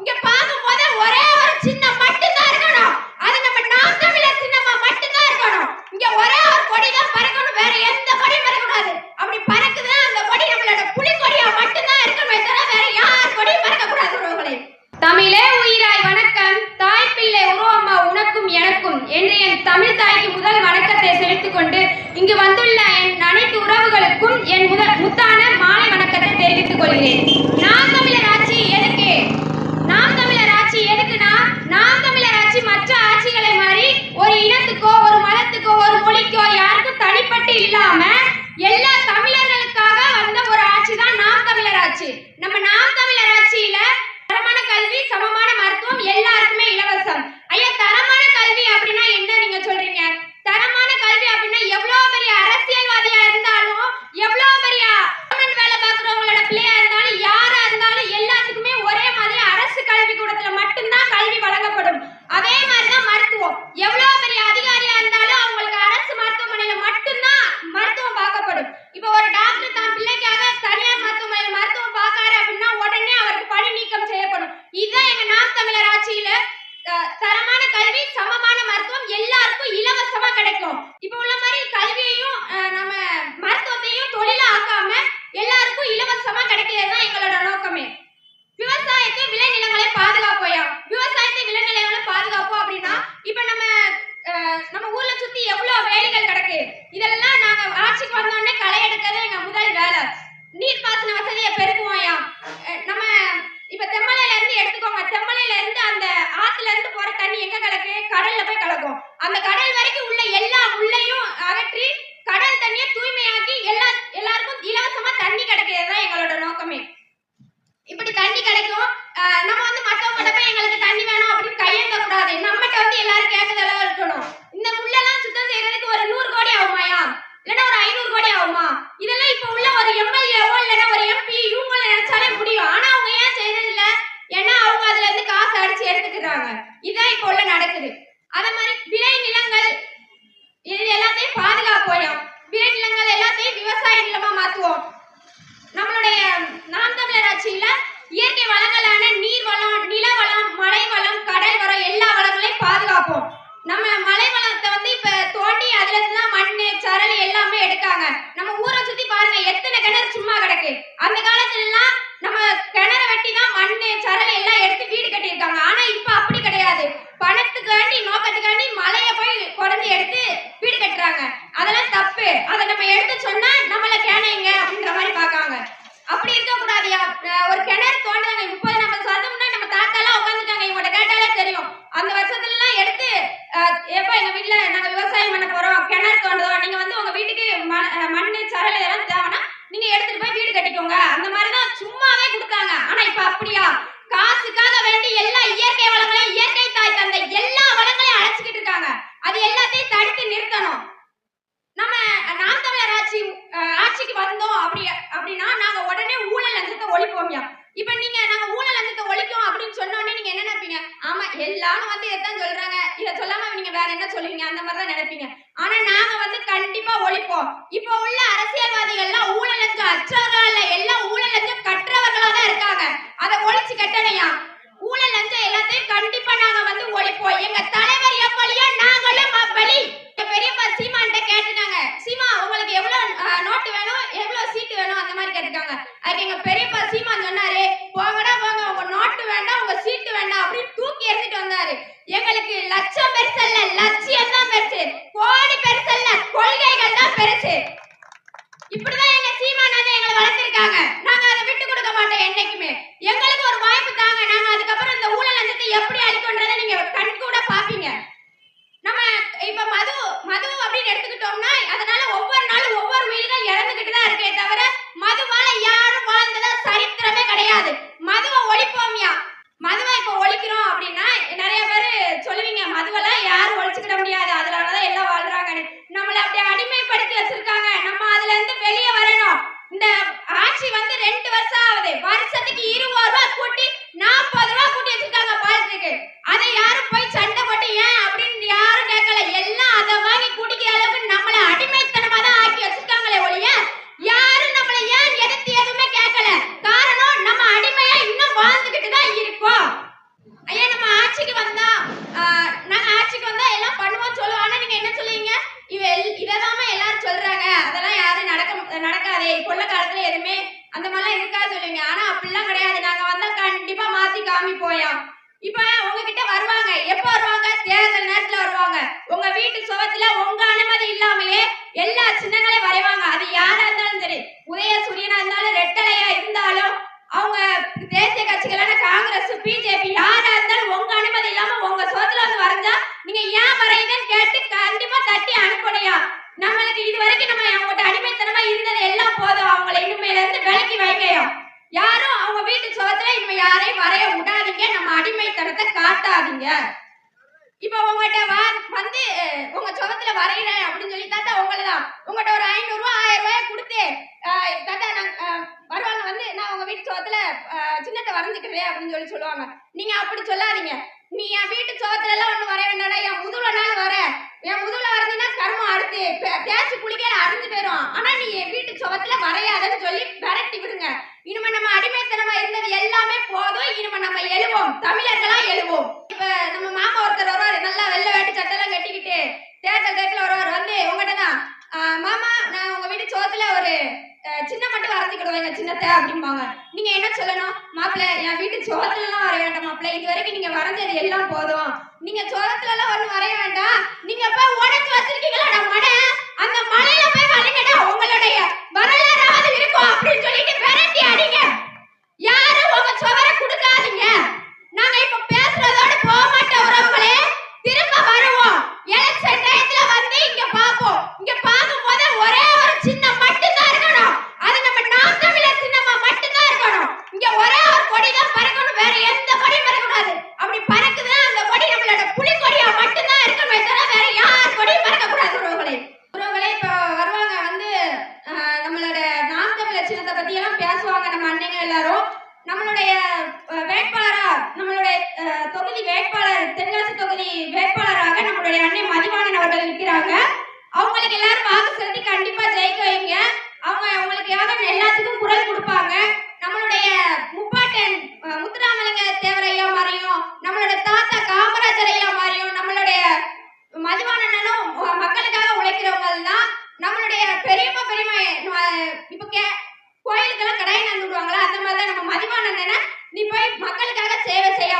இங்க பார்க்கும்போது ஒரே ஒரு சின்னம் மட்டும்தான் இருக்கணும். அது நம்ம நாம் தமிழர் சின்னமா மட்டும்தான் இருக்கணும். இங்க ஒரே ஒரு கொடி தான் பறக்கணும். வேற எந்த கொடியும் பறக்கக்கூடாது. அப்படி பறக்குதுன்னா அந்த கொடி நம்மளோட புலிக்கொடியா மட்டும்தான் இருக்கணுமே தவிர வேற யார் கொடியும் பறக்கக்கூடாது உறவுகளே. தமிழே உயிராய் வணக்கம். தாய் பிள்ளை உருவம்மா உனக்கும் எனக்கும். என்று என் தமிழ் தாய்க்கு முதல் வணக்கத்தை செலுத்திக் கொண்டு இங்கு வந்துள்ள என் அனைத்து உறவுகளுக்கும் என் முதல் முத்தான மாலை வணக்கத்தை தெரிவித்துக் கொள்கிறேன். நான் தமிழர் ஆட்சி எதுக்கு நாம் தமிழர் ஆட்சி எதுக்குன்னா நாம் தமிழர் ஆட்சி மற்ற ஆட்சிகளை மாதிரி ஒரு இனத்துக்கோ ஒரு மதத்துக்கோ ஒரு யாருக்கும் தனிப்பட்டு இல்லாம எல்லா தமிழர்களுக்காக வந்த ஒரு ஆட்சி தான் நாம் தமிழர் ஆட்சி. நம்ம நாம் தமிழர் ஆட்சியில தரமான கல்வி சமமான மருத்துவம் எல்லாருக்குமே இலவசம் ஐயா தரமான கல்வி அப்படின்னா என்ன நீங்க சொல்றீங்க தரமான கல்வி அப்படின்னா எவ்வளவு பெரிய அரசியல்வாதியா இருந்தாலும் எவ்வளவு பெரிய கவர்மெண்ட் வேலை பார்க்குறவங்களோட பிள்ளையா இருந்தாலும் யாரா இருந்தாலும் எல்லாத்துக்குமே ஒரே மாதிரி அரசு கல்வி கூடத்துல மட்டும்தான் கல்வி வழங்கப்படும் அதே மாதிரிதான் மருத்துவம் எவ்வளவு பெரிய அதிகாரியா இருந்தாலும் அவங்களுக்கு அரசு மருத்துவமனையில மட்டும்தான் மருத்துவம் பார்க்கப்படும் இப்போ ஒரு டாக்டர் தான் பிள்ளைக்காக தனியார் மருத்துவமனையில மருத்துவம் பார்க்காரு அப்படின்னா உடனே அவருக்கு பணி நீக்கம் செய்யப்படும் இதுதான் எங்க நாம் தமிழர் ஆட்சியில அஹ், தரமான கல்வி சமமான மருத்துவம் எல்லாருக்கும் இலவசமா கிடைக்கும். இப்போ உள்ள மாதிரி கல்வியையும் நம்ம மருத்துவத்தையும் தொழிலா ஆக்காம எல்லாருக்கும் இலவசமா கிடைக்கிறது தான் எங்களோட நோக்கமே. விவசாயத்தை விளைநிலங்களை பாதுகாப்போயா? விவசாயத்தை விளைநிலங்களை பாதுகாப்போம் அப்படின்னா இப்ப நம்ம அஹ், நம்ம ஊர்ல சுத்தி எவ்வளவு வேலைகள் கிடக்கு? இதெல்லாம் நாங்க ஆட்சிக்கு வந்தோடனே களை எடுக்கிறது எங்க முதல் வேலை. நீர்ப்பாசன வசதியை பெரு அஹ், நம்ம இப்ப தெம்மலையில இருந்து எடுத்துக்கோங்க தெம்மலையில இருந்து அந்த ஆத்துல இருந்து போற தண்ணி எங்க கலக்கு? கடல்ல போய் கலக்கும். அந்த கடல் வரைக்கும் உள்ள எல்லா முள்ளையும் அகற்றி கடல் தண்ணியை தூய்மையாக்கி எல்லா எல்லாருக்கும் இலவசமா தண்ணி கிடைக்கிறது தான் எங்களோட நோக்கமே. இப்படி தண்ணி கிடைக்கும். நம்ம வந்து மத்தவங்க போய் எங்களுக்கு தண்ணி வேணும் அப்படின்னு கையேந்த கூடாது. நம்மகிட்ட வந்து எல்லாரும் கேட்டதெல்லாம் இருக்கணும் இந்த முள்ளெல்லாம் சுத்தம் செய்யறதுக்கு ஒரு நூறு கோடி ஆகுமாயா இல்லைன்னா ஒரு ஐநூறு கோடி ஆகுமா இதெல்லாம் இப்ப உள்ள ஒரு எம்எல்ஏவோ இல்லைன்னா ஒரு எம்பி இவங்கள நினைச்சாலே முடியும் ஆனா அவங்க ஏன் செய்யறது இல்ல ஏன்னா அவங்க அதுல இருந்து காசு அடிச்சு எடுத்துக்கிறாங்க இதான் இப்ப உள்ள நடக்குது அதே மாதிரி விளை நிலங்கள் இது எல்லாத்தையும் பாதுகாப்போம். விளை நிலங்கள் எல்லாத்தையும் விவசாய நிலமா மாத்துவோம். நம்மளுடைய நாம் தமிழர் ஆட்சியில இயற்கை வளங்களான நீர் வளம் நில வளம் மழை வளம் கடல் வளம் எல்லா வளங்களையும் பாதுகாப்போம். நம்ம மலை வளத்தை வந்து இப்ப தோண்டி அதுல இருந்து மண்ணு சரல் எல்லாமே எடுக்காங்க. நம்ம ஊரை சுத்தி பாருங்க எத்தனை கிணறு சும்மா கிடக்கு. அந்த காலத்துல எல்லாம் நம்ம கிணறு வெட்டி தான் மண்ணு சரல் எல்லாம் எடுத்து வீடு கட்டியிருக்காங்க. ஆனா இப்ப அப்படி கிடையாது. பணத்துக்காண்டி நோக்கத்துக்காண்டி மலைய போய் குடந்து எடுத்து வீடு கட்டுறாங்க. அதெல்லாம் தப்பு. அதை நம்ம எடுத்து சொன்னா நம்மள கேனைங்க அப்படின்ற மாதிரி பாக்காங்க அப்படி இருக்க கூடாதியா ஒரு கிணறு தோண்டுறாங்க. முப்பது நம்ம சதம்னா நம்ம தாத்தா எல்லாம் உட்காந்துட்டாங்க இவங்கள்ட்ட கேட்டாலே தெரியும். அந்த வருஷத்துல எல்லாம் எடுத்து எப்ப எங்க வீட்டுல நாங்க விவசாயம் பண்ண போறோம் கிணறு தோண்டுறோம் நீங்க வந்து உங்க வீட்டுக்கு ம- அஹ், மண்ணு சரல் இதெல்லாம் தேவைன்னா நீங்க எடுத்துட்டு போய் வீடு கட்டிக்கோங்க அந்த மாதிரிதான் சும்மாவே கொடுத்தாங்க ஆனா இப்ப அப்படியா காசுக்காக வேண்டி எல்லா இயற்கை வளங்களையும் இயற்கை தாய் தந்த எல்லா வளங்களையும் அழைச்சிக்கிட்டு இருக்காங்க அது எல்லாத்தையும் தடுத்து நிறுத்தணும். நம்ம நாம் தமிழர் ஆட்சி ஆட்சிக்கு வந்தோம் அப்படி அப்படின்னா நாங்க உடனே ஊழல் லஞ்சத்தை ஒழிப்போம்யா இப்ப நீங்க நாங்க ஊழல் லஞ்சத்தை ஒழிக்கும் அப்படின்னு சொன்னோடனே நீங்க என்ன நினைப்பீங்க? ஆமா எல்லாரும் வந்து இதைத்தான் சொல்றாங்க. இதை சொல்லாம நீங்க வேற என்ன சொல்லுவீங்க? அந்த மாதிரி தான் நினைப்பீங்க. ஆனா நாங்க வந்து கண்டிப்பா ஒழிப்போம். இப்ப உள்ள அரசியல்வாதிகள்லாம் ஊழல் லஞ்சம் அற்றவர்களா இல்ல எல்லாம் ஊழல் லஞ்சம் கற்றவர்களா தான் இருக்காங்க. அதை ஒழிச்சு கட்டணையா ஊழல் லஞ்சம் எல்லாத்தையும் கண்டிப்பா நாங்க வந்து ஒழிப்போம் எங்க தலைவர் எப்படியோ நாங்களும் நடக்காது. இப்போ காலத்துல எதுவுமே அந்த மாதிரிலாம் இருக்காது சொல்லுவீங்க. ஆனா அப்படிலாம் கிடையாது. நாங்க வந்தா கண்டிப்பா மாத்தி காமிப்போயா இப்ப உங்ககிட்ட வருவாங்க. எப்ப வருவாங்க? தேர்தல் நேரத்துல வருவாங்க. உங்க வீட்டு சுவத்துல உங்க அனுமதி இல்லாமயே எல்லா சின்னங்களையும் வரைவாங்க. அது யாரா இருந்தாலும் சரி. உதய சூரியனா இருந்தாலும் ரெட்டலையா இருந்தாலும் அவங்க தேசிய கட்சிகளான காங்கிரஸ் பிஜேபி யாரா இருந்தாலும் உங்க அனுமதி இல்லாம உங்க சுவத்துல வந்து வரைஞ்சா நீங்க ஏன் வரையுதுன்னு கேட்டு கண்டிப்பா தட்டி அனுப்பணையா நம்மளுக்கு இது வரைக்கும் நம்ம இருந்தது எல்லாம் போதும். அவங்கள இனிமேல இருந்து விலக்கி வைங்கயோ யாரும் அவங்க வீட்டு சோத்துல இனிமே யாரையும் வரைய விடாதீங்க. நம்ம அடிமைத்தனத்தை காட்டாதீங்க. இப்ப உங்ககிட்ட வா வந்து உங்க சுவத்துல வரைகிறேன் அப்படின்னு சொல்லி தாத்தா உங்களை தான். உங்ககிட்ட ஒரு ஐநூறு ரூபா ஆயிரம் ரூபாய் கொடுத்து தாத்தா நான் வருவாங்க வந்து நான் உங்க வீட்டு சுவத்துல சின்னத்தை வரைஞ்சுக்கிறேன் அப்படின்னு சொல்லி சொல்லுவாங்க. நீங்க அப்படி சொல்லாதீங்க. நீ என் வீட்டு சுவத்துல எல்லாம் ஒண்ணு வரைய வேண்டாம் என் முதுகுல நாள் வர என் முதுகுல வரைஞ்சினா கர்மம் அடுத்து தேய்ச்சி குளிக்கையில அடைஞ்சு போயிடும் ஆனா நீ என் வீட்டு சுவத்துல வரையாதன்னு சொல்லி விரட்டி விடுங்க இனிமே நம்ம அடிமைத்தனமா இருந்தது எல்லாமே போதும் இனிமே நம்ம எழுவோம் தமிழர்களா எழுவோம். இப்ப நம்ம மாமா ஒருத்தர் வருவாரு நல்லா வெள்ள வேட்டு சட்டெல்லாம் கட்டிக்கிட்டு தேர்தல் தேர்தல் வருவாரு. வந்து உங்ககிட்ட தான் மாமா நான் உங்க வீட்டு சோத்துல ஒரு சின்ன மட்டும் வரைஞ்சுக்கிடுவாங்க சின்னத்தை அப்படிம்பாங்க. நீங்க என்ன சொல்லணும்? மாப்பிள்ள என் வீட்டு சோத்துல எல்லாம் வரைய வேண்டாம் மாப்பிள்ள. இது வரைக்கும் நீங்க வரைஞ்சது எல்லாம் போதும். நீங்க சோத்துல எல்லாம் ஒண்ணும் வரைய வேண்டாம். நீங்க போய் உடைச்சு வச்சிருக்கீங்களா மடை? அந்த மலையில போய் வரைங்கடா உங்களுடைய வரலாறாவது இருக்கும் அப்படின்னு சொல்லிட்டு விரட்டி அடிங்க யாரும் உங்க சுவரை கொடுக்காதீங்க நாங்க இப்ப பேசுறதோட போக மாட்டோம் உறவுகளே திரும்ப வருவோம் எலெக்ஷன் டயத்துல வந்து இங்க பாப்போம் இங்க பார்க்கும்போது ஒரே ஒரு சின்னம் மட்டும்தான் இருக்கணும் அது நம்ம நாம் தமிழர் சின்னமா மட்டும்தான் இருக்கணும் இங்க ஒரே ஒரு கொடி தான் பறக்கணும் வேற எந்த கொடியும் பறக்கக்கூடாது அப்படி பறக்குதுன்னா அந்த கொடி நம்மளோட புலிக்கொடியா மட்டும்தான் இருக்கணுமே தவிர வேற யார் கொடியும் பறக்கக்கூடாது உறவுகளே உறவுகளே இப்ப வருவாங்க வந்து ஆஹ், நம்மளோட நாம் தமிழர் சின்னத்தை பத்தி எல்லாம் பேசுவாங்க நம்ம அன்னைங்க எல்லாரும் நம்மளுடைய வேட்பாளரா நம்மளுடைய தொகுதி வேட்பாளர் தென்காசி தொகுதி வேட்பாளராக நம்மளுடைய அன்னை மதிவாணன் அவர்கள் இருக்கிறாங்க. அவங்களுக்கு எல்லாரும் வாக்கு செலுத்தி கண்டிப்பா ஜெயிக்க வைங்க. அவங்க அவங்களுக்காக எல்லாத்துக்கும் குரல் கொடுப்பாங்க நம்மளுடைய முப்பாட்டன் அஹ், முத்துராமலிங்க தேவர் ஐயா மாதிரியும் நம்மளோட தாத்தா காமராஜர் ஐயா மாதிரியும் நம்மளுடைய மதிவாணனும் அஹ், மக்களுக்காக உழைக்கிறவங்க எல்லாம் நம்மளுடைய பெரியம்மா பெரியம்மா அஹ், இப்ப கே கோயிலுக்கெல்லாம் கடையை நந்து விடுவாங்களா அந்த மாதிரி தான் நம்ம மதிவாணன் நீ போய் மக்களுக்காக சேவை செய்ய